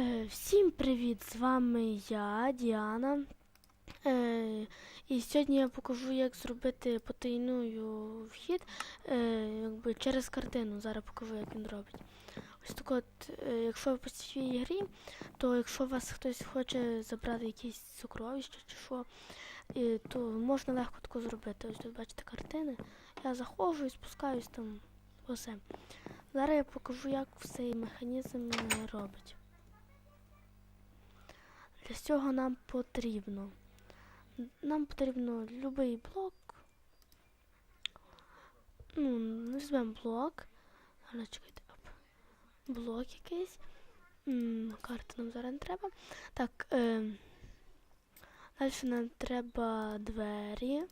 Е, всім привіт! З вами я, Діана. Е, і сьогодні я покажу, як зробити потайною вхід е, якби через картину. Зараз покажу, як він робить. Ось так от, е, якщо ви по цій грі, то якщо вас хтось хоче забрати якісь сокровища чи що, і, то можна легко тако зробити. Ось тут бачите картини. Я заходжу і спускаюсь там усе. Зараз я покажу, як цей механізм е, робить. Для цього нам потрібно. Нам потрібно будь-який блок. Ну, візьмемо блок. Чекайте. Блок якийсь. Карти нам зараз не треба. Так, е, далі нам треба двері.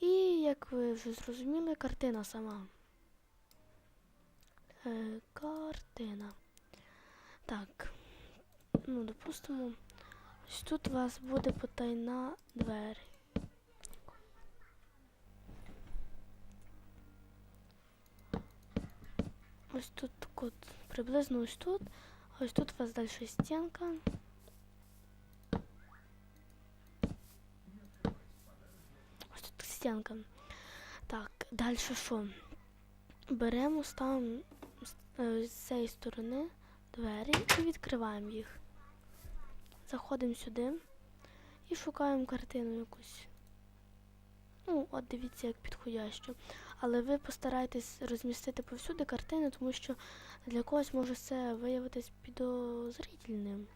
І, як ви вже зрозуміли, картина сама. Е, картина. Так. Ну, допустимо, ось тут у вас буде потайна двері. Ось тут так приблизно ось тут. Ось тут у вас далі стінка. Ось тут стінка. Так, далі що? Беремо, ставимо е, з цієї сторони двері і відкриваємо їх. Заходимо сюди і шукаємо картину якусь. Ну, от дивіться, як підходящу. Але ви постарайтесь розмістити повсюди картини, тому що для когось може це виявитись підозрительним.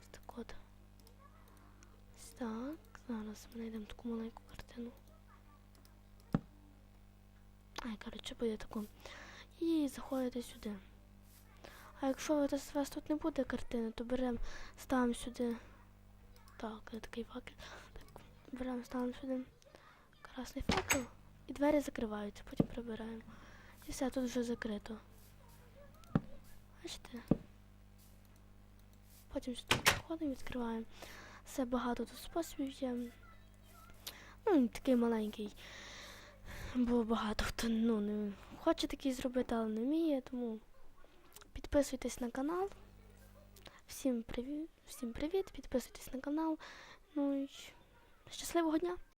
Ось так от. Так. Зараз ми знайдемо таку маленьку картину. Ай, коротше, буде таку. І заходите сюди. А якщо у вас- тут не буде картини, то беремо, ставимо сюди. Так, такий факел. Так, беремо, ставимо сюди красний факел і двері закриваються, потім прибираємо. І все, тут вже закрито. Бачите? Потім сюди приходимо, відкриваємо. Все багато тут способів є. Ну, такий маленький. Бо багато хто ну, не хоче такий зробити, але не вміє, тому підписуйтесь на канал. Всім привіт, всім привіт, підписуйтесь на канал. Ну і щасливого дня!